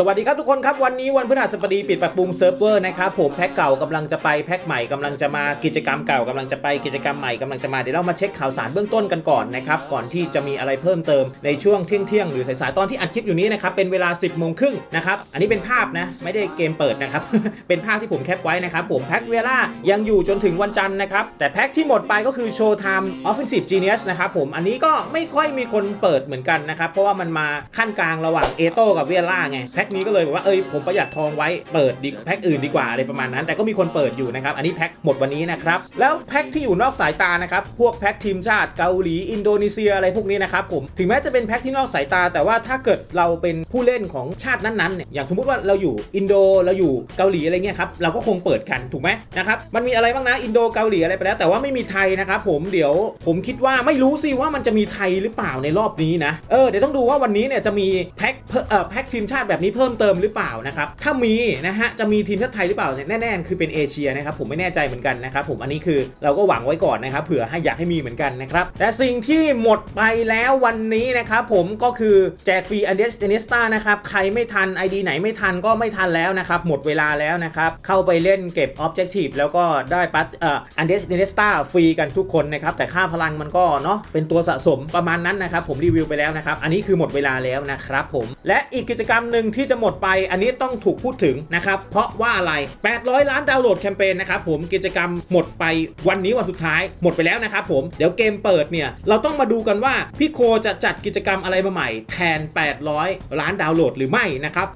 สวัสดีครับทุกคนครับ วันนี้วันพฤหัสบดีปิดปรับปรุงเซิร์ฟเวอร์นะครับผมแพ็กเก่ากำลังจะไปแพ็กใหม่กำลังจะมากิจกรรมเก่ากำลังจะไปกิจกรรมใหม่กำลังจะมาเดี๋ยวเรามาเช็คข่าวสารเบื้องต้นกันก่อนนะครับก่อนที่จะมีอะไรเพิ่มเติมในช่วงเที่ยงเที่ยงหรือสายๆตอนที่อัดคลิปอยู่นี้นะครับเป็นเวลา 10บโมงครึ่งนะครับอันนี้เป็นภาพนะไม่ได้เกมเปิดนะครับเป็นภาพที่ผมแคปไว้นะครับผมแพ็กเวล่ายังอยู่จนถึงวันจันทร์นะครับแต่แพ็กที่หมดไปก็คือโชว์ไทม์ออฟฟิศจีเนียสนะครับผมอันนี้ก็ไม่ค่อยมีคนเปิดเหมือนกันนะครับเพราะว่ามันมาขั้นกลางระหว่างเอโต้กับเวล่าไงแพ็กนี้ก็เลยบอกว่าเอ้ยผมประหยัดทองไว้เปิดดีแพ็กอื่นดีกว่าอะไรประมาณนั้น แต่ก็มีคนเปิดอยู่นะครับอันนี้แพ็กหมดวันนี้นะครับแล้วแพ็กที่อยู่นอกสายตานะครับพวกแพ็กทีมชาติเกาหลีอินโดนีเซียอะไรพวกนี้นะครับผมถึงแม้จะเป็นแพ็กที่นอกสายตา แต่ว่าถ้าเกิดเราเป็นผู้เล่นของชาตินั้นๆเนี่ยอย่างสมมุติว่าเราอยู่อินโดเราอยู่เกาหลีอะไรเงี้ยครับเราก็คงเปิดกันถูกไหมนะครับมันมีอะไรบ้างนะอินโดเกาหลีอะไรไปแล้ว แต่ว่าไม่มีไทยนะครับผมเดี๋ยวผมคิดว่าไม่รู้สิว่ามันจะมีไทยหรือเปล่าในรอบนี้นะเออเดี๋ยวต้องดูว่าวันนี้เนี่ยจะมีแพ็กเอ่อแพ็กทีมชาติแบบนี้เพิ่มเติมหรือเปล่านะครับถ้ามีนะฮะจะมีทีมชาติไทยหรือเปล่าเนี่ยแน่ๆคือเป็นเอเชียนะครับผมไม่แน่ใจเหมือนกันนะครับผมอันนี้คือเราก็หวังไว้ก่อนนะครับเผื่อให้อยากให้มีเหมือนกันนะครับแต่สิ่งที่หมดไปแล้ววันนี้นะครับผมก็คือแจกฟรีอันเดสเ n นิสตานะครับใครไม่ทัน ID ไหนไม่ทันก็ไม่ทันแล้วนะครับหมดเวลาแล้วนะครับเข้าไปเล่นเก็บ Objective แล้วก็ได้ปัตเอ่ออันเดสเ n นิสตาฟรีกันทุกคนนะครับแต่ค่าพลังมันก็เนาะเป็นตัวสะสมประมาณนั้นนะครับผมรีวิวไปแล้วนะครับอันนี้คือหมดเวลาแล้วนะครับผมและอีกกิจกรรมหนึ่งที่จะหมดไป อันนี้ต้องถูกพูดถึงนะครับเพราะว่าอะไร 800 ล้านดาวน์โหลดแคมเปญนะครับผมกิจกรรมหมดไปวันนี้วันสุดท้ายหมดไปแล้วนะครับผมเดี๋ยวเกมเปิดเนี่ยเราต้องมาดูกันว่าพี่โคจะจัดกิจกรรมอะไรมาใหม่ แทน 800 ล้านดาวน์โหลดหรือไม่นะครับ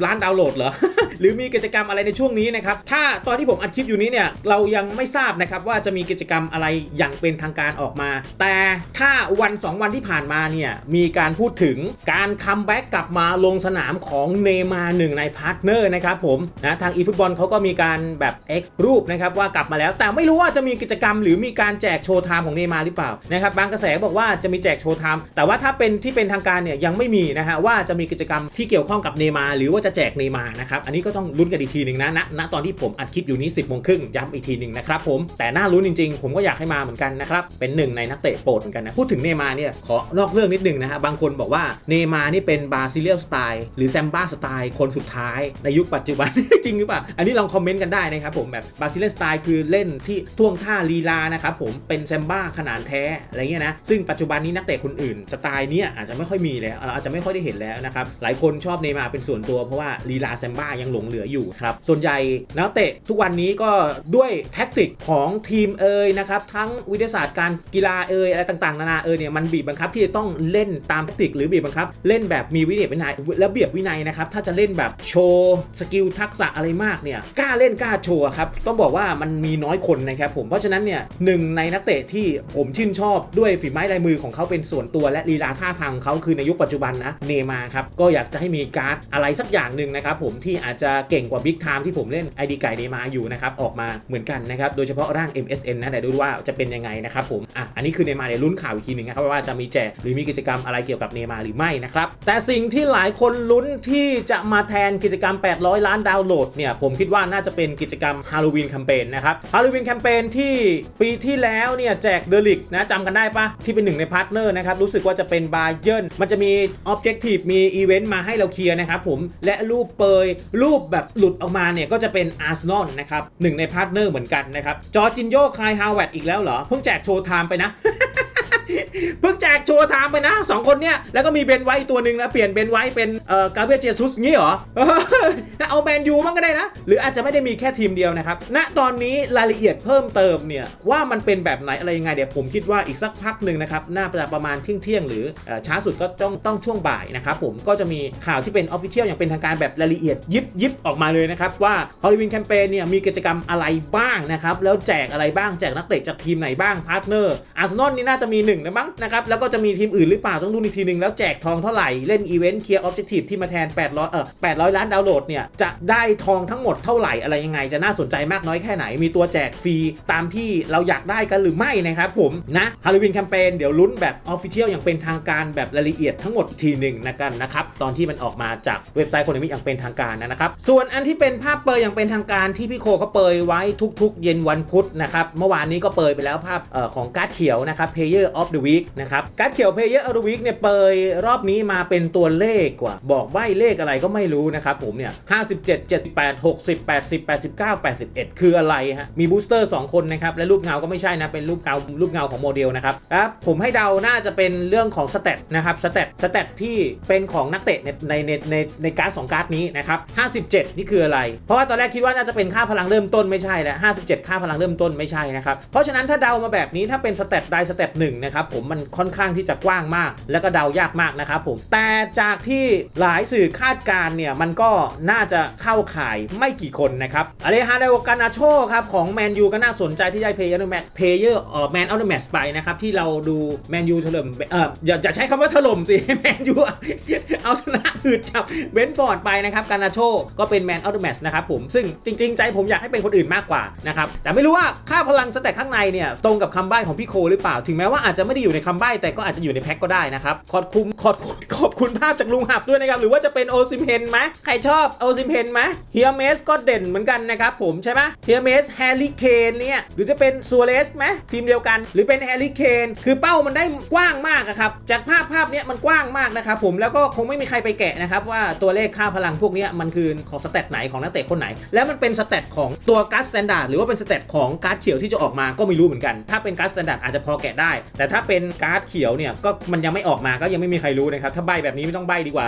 850 ล้านดาวน์โหลดเหรอหรือมีกิจกรรมอะไรในช่วงนี้นะครับถ้าตอนที่ผมอัดคลิปอยู่นี้เนี่ยเรายังไม่ทราบนะครับว่าจะมีกิจกรรมอะไรอย่างเป็นทางการออกมา แต่ถ้าวัน 2 วันที่ผ่านมาเนี่ยมีการพูดถึงการคัมแบ็กกลับมาลงสนามของเนมาหนึ่งในพาร์ทเนอร์นะครับผมนะทาง eFootball เขาก็มีการแบบ X รูปนะครับว่ากลับมาแล้ว แต่ไม่รู้ว่าจะมีกิจกรรมหรือมีการแจกโชว์ไทม์ของเนมาหรือเปล่านะครับบางกระแสบอกว่าจะมีแจกโชว์ไทม์แต่ว่าถ้าเป็นที่เป็นทางการเนี่ยยังไม่มีนะฮะว่าจะมีกิจกรรมที่เกี่ยวข้องกับเนมาหรือว่าจะแจกเนมานะครับอันนี้ก็ต้องลุ้นกันอีกทีหนึ่งนะณณตอนที่ผมอัดคลิปอยู่นี้ 10โมงครึ่งย้ำอีกทีหนึ่งนะครับผมแต่น่าลุ้นจริงๆ ผมก็อยากให้มาเหมือนกันนะครับเป็นหนึ่งในนักเตะโปรดเหมือนกันนะพูดถึงเนมาเนี่ยขอนอกเรื่องนิดนึงนะฮะบางคนบอกว่าเนมานี่เป็นบาซิเลียสไตล์หรือแซมบ้าสไตล์คนสุดท้ายในยุคปัจจุบัน จริงหรือเปล่า อันนี้ลองคอมเมนต์กันได้นะครับผมแบบบาซิเลียสไตล์คือเล่นที่ท่วงท่าลีลานะครับผมเป็นแซมบ้าขนาดแท้อะไรเงี้ยนะซึ่งปัจจุบันนี้นักเตะคนอื่น สไตล์เนี้ยอาจจะไม่ค่อยมีแล้วเอ่อาจจะไม่ค่อยได้เห็นแล้วนะครับหลายคนชอบเนมาเป็นส่วนตัวเพราะว่าลีลาแซมบ้ายังหลงเหลืออยู่ครับส่วนใหญ่นักเตะทุกวันนี้ก็ด้วยแท็กติกของทีมเอยนะครับทั้งวิทยาศาสตร์การกีฬาเอยอะไรต่างๆ นานาเอยเนี่ยมันบีบบังคับที่จะต้องเล่นตามแท็กติก หรือบีบบังคับ เล่นแบบมีวินัยวินัยและเบียบวินัยนะครับ ถ้าจะเล่นแบบโชว์สกิลทักษะอะไรมากเนี่ยกล้าเล่นกล้าโชว์ครับต้องบอกว่ามันมีน้อยคนนะครับผมเพราะฉะนั้นเนี่ยหนึ่งในนักเตะที่ผมชื่นชอบด้วยฝีไม้ลายมือของเขาเป็นส่วนตัวและลีลาท่าทางของเขาคือในยุคปัจจุบันนะเนมาครับก็อยากจะให้มีการ์ดอะไรสักอย่างหนึ่งนะครับผมที่อาจจะเก่งกว่าบิ๊กไทม์ที่ผมเล่นไอดีไก่เนมาอยู่นะครับออกมาเหมือนกันนะครับโดยเฉพาะร่าง MSN นะเดี๋ยวดูว่าจะเป็นยังไงนะครับผมอะอันนี้คือเนมาเดี๋ยวลุ้นข่าวอีกทีหนึ่งนะครับว่าจะมีแจกหรือมีกิจกรรมอะไรเกี่ยวกับเนมาหรือไม่นะครับแต่สิ่งที่หลายคนลุ้นที่จะมาแทนกิจกรรม 800 ล้านดาวน์โหลดเนี่ยผมคิดว่าน่าจะเป็นกิจกรรมฮาโลวีนแคมเปญนะครับฮาโลวีนแคมเปญที่ปีที่แล้วเนี่ยแจกเดลิกนะจำกันได้ปะที่เป็นหนึ่งในพาร์ทเนอร์นะครับรู้สึกว่าจะเป็นบาเย r n มันจะมีออบเจกตีฟมีอีเวนต์มาให้เราเคลียร์นะครับผมและรูปเปยรูปแบบหลุดออกมาเนี่ยก็จะเป็นอาร์เซนอลนะครับหนึ่งในพาร์ทเนอร์เหมือนกันนะครับจอร์จินโยคายฮาวเวดอีกแล้วเหรอเพิ่งแจกโชว์ไทม์ไปนะ เพิ่งแจกโชว์ไทม์ไปนะสองคนเนี่ยแล้วก็มีเบนไว้ตัวหนึ่งนะเปลี่ยนเบนไว้เป็นเอ่อกาเบรียเจซุสงี้เหรอเอาแมนยูบ้างก็ได้นะ หรืออาจจะไม่ได้มีแค่ทีมเดียวนะครับณตอนนี้รายละเอียดเพิ่มเติมเนี่ยว่ามันเป็นแบบไหนอะไรยังไงเดี๋ยวผมคิดว่าอีกสักพักหนึ่งนะครับน่าจะประมาณเที่ยงเที่ยงหรือช้าสุดก็ต้องต้องช่วงบ่ายนะครับผมก็จะมีข่าวที่เป็นออฟฟิเชียลอย่างเป็นทางการแบบรายละเอียดยิบยิบออกมาเลยนะครับว่าฮอลลีวินแคมเปญเนี่ยมีกิจกรรมอะไรบ้างนะครับแล้วแจกอะไรบ้างแจกนักเตะจากทีมไหนบ้างพาร์ทเนอร์อาร์เซนอลนี่น่าจะมีหนึ่งนะมั้งนะครับแล้วก็จะมีทีมอื่นหรือเปล่าต้องดูอีกทีหนึ่งแล้วแจกทองเท่าไหร่เล่นอีเวนต์เคลียร์ออบเจกตีฟที่มาแทน 800เอ่อ800 ล้านดาวน์โหลดเนี่ยจะได้ทองทั้งหมดเท่าไหร่อะไรยังไง จะน่าสนใจมากน้อยแค่ไหน มีตัวแจกฟรีตามที่เราอยากได้กันหรือไม่นะครับผมนะฮาโลวีนแคมเปญเดี๋ยวลุ้นแบบออฟฟิเชียลอย่างเป็นทางการแบบรายละเอียดทั้งหมดทีหนึ่งนะกันนะครับตอนที่มันออกมาจากเว็บไซต์คนมิอย่างเป็นทางการนะครับส่วนอันที่เป็นภาพเปยอย่างเป็นทางการที่พี่โคเขาเปยไว้ทุก ๆ เย็นวันพุธนะครับเมื่อวานนี้ก็เปยไปแล้วภาพออของการ์ดเขียวนะครับ Player of of the Week นะครับการ์ดเขียว Player of the Week เนี่ยเปยรอบนี้มาเป็นตัวเลขกว่า บอกใบ้เลขอะไรก็ไม่รู้นะครับผมเนี่ย57 78 60 80 89 81 คืออะไรฮะมีบูสเตอร์ 2 คนนะครับ และรูปเงาก็ไม่ใช่นะ เป็นรูปเงารูปเงาของโมเดลนะครับครับผมให้เดาน่าจะเป็นเรื่องของสเตตนะครับสเตตสเตตที่เป็นของนักเตะในในในในในการ์ดสองการ์ดนี้นะครับ57 นี่คืออะไร เพราะว่าตอนแรกคิดว่าน่าจะเป็นค่าพลังเริ่มต้นไม่ใช่แล้ว57 ค่าพลังเริ่มต้นไม่ใช่นะครับเพราะฉะนั้นถ้าเดามาแบบนี้ถ้าเป็นสเตตใดสเตตหนึ่งนะครับครับผมมันค่อนข้างที่จะกว้างมาก แล้วก็เดายากมากนะครับผมแต่จากที่หลายสื่อคาดการณ์เนี่ยมันก็น่าจะเข้าข่ายไม่กี่คนนะครับอเลฮาเดโอกานาโชครับของแมนยูก็น่าสนใจที่ได้เพย์เยอร์แมทเพย์เยอร์แมนเอาเดอะแมทไปนะครับที่เราดูแมนยูถล่มเอออย่าอย่าใช้คำว่าถล่มสิแมนยูเอาชนะหืดจับเบนฟอร์ดไปนะครับกานาโชก็เป็นแมนเอาเดอะแมทนะครับผมซึ่งจริง ๆ ใจผมอยากให้เป็นคนอื่นมากกว่านะครับแต่ไม่รู้ว่าค่าพลังสแต็กข้างในเนี่ยตรงกับคำใบ้ของพี่โคหรือเปล่า ถึงแม้ว่าอาจจะไม่ได้อยู่ในคำใบ้แต่ก็อาจจะอยู่ในแพ็กก็ได้นะครับขอบคุณขอบคุณขอบคุณภาพจากลุงหับด้วยนะครับหรือว่าจะเป็นโอซิมเฮนไหมใครชอบโอซิมเฮนไหมเฮียเมสก็เด่นเหมือนกันนะครับผมใช่ไหมเฮียเมสแฮร์รี่เคนเนี่ยหรือจะเป็นซัวเรสไหมทีมเดียวกัน หรือเป็นแฮร์รี่เคนคือเป้ามันได้กว้างมากครับจากภาพภาพเนี้ยมันกว้างมากนะครับผมแล้วก็คงไม่มีใครไปแกะนะครับว่าตัวเลขค่าพลังพวกนี้มันคือของสเตตไหนของนักเตะคนไหน แล้วมันเป็นสเตตของตัวการ์ดสแตนดาร์ดหรือว่าเป็นสเตตของการ์ดเขียวที่จะออกมาก็ไม่รู้เหมือนกัน ถ้าเป็นการ์ดสแตนดาร์ดอาจจะพอแกะได้ แต่ถ้าเป็นการ์ดเขียวเนี่ยก็มันยังไม่ออกมาก็ยังไม่มีใครรู้นะครับถ้าใบแบบนี้ไม่ต้องใบดีกว่า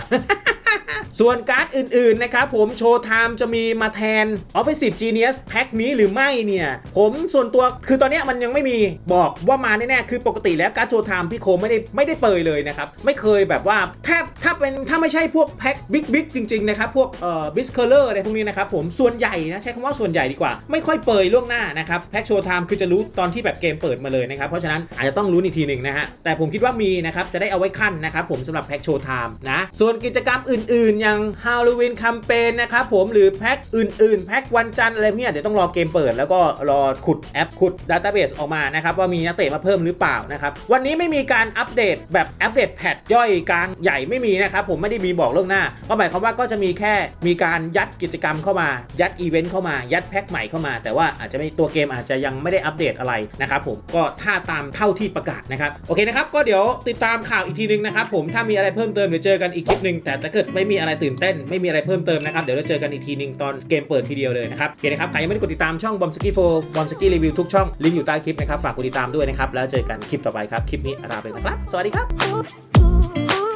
ส่วนการ์ดอื่นๆนะครับผมโชว์ไทม์จะมีมาแทน Offensive Genius แพ็คนี้หรือไม่เนี่ย ผมส่วนตัวคือตอนนี้มันยังไม่มีบอกว่ามาแน่ๆคือปกติแล้วการ์ดโชว์ไทม์พี่โคไม่ได้ไม่ได้เปยเลยนะครับ ไม่เคยแบบว่าแทบถ้าเป็นถ้าไม่ใช่พวกแพ็คบิ๊กบิ๊กจริงๆนะครับพวกเอ่อบิสเคอร์เลอร์อะไรพวกนี้นะครับผมส่วนใหญ่นะใช้คำว่าส่วนใหญ่ดีกว่า ไม่ค่อยเปยล่วงหน้านะครับแพ็คโชว์ไทม์คือจะรู้ตอนที่แบบเกมเปิดมาเลยนะครับเพราะฉะนั้นอาจจะต้องรู้อีกทีหนึ่งนะฮะแต่ผมคิดว่ามีนะครับจะได้เอาไว้ขั้นนะครับผมสำหรับแพ็คโชว์ไทม์นะส่วนกิจกรรมอื่นอย่างฮาโลวีนแคมเปญนะครับผมหรือแพ็คอื่นๆ แพ็ควันจันทร์อะไรเนี่ยเดี๋ยวต้องรอเกมเปิด แล้วก็รอขุดแอปขุดดัตต้าเบสออกมานะครับว่ามีนักเตะมาเพิ่มหรือเปล่านะครับวันนี้ไม่มีการอัปเดตแบบอัปเดตแพทย่อยกลางใหญ่ไม่มีนะครับผมไม่ได้มีบอกล่วงหน้าก็หมายความว่าก็จะมีแค่มีการยัดกิจกรรมเข้ามายัดอีเวนต์เข้ามายัดแพ็คใหม่เข้ามา แต่ว่าอาจจะไม่ตัวเกมอาจจะยังไม่ได้อัปเดตอะไรนะครับผมก็ถ้าตามเท่าที่ประกาศนะครับโอเคนะครับก็เดี๋ยวติดตามข่าวอีกทีนึงนะครับผมถ้ามีอะไรเพิ่มเติมเดี๋ยวเจอกันอีกคลิปหนึ่งแต่ถ้าเกิดไม่มีอะไรตื่นเต้นไม่มีอะไรเพิ่มเติมนะครับ เดี๋ยวเราเจอกันอีกทีหนึ่งตอนเกมเปิดทีเดียวเลยนะครับโอเคนะครับใครยังไม่ได้กดติดตามช่องบอมสกี้โฟบอมสกี้รีวิวทุกช่องลิงก์อยู่ใต้คลิปนะครับฝากกดติดตามด้วยนะครับแล้วเจอกันคลิปต่อไปครับคลิปนี้ลาไปนะครับ สวัสดีครับ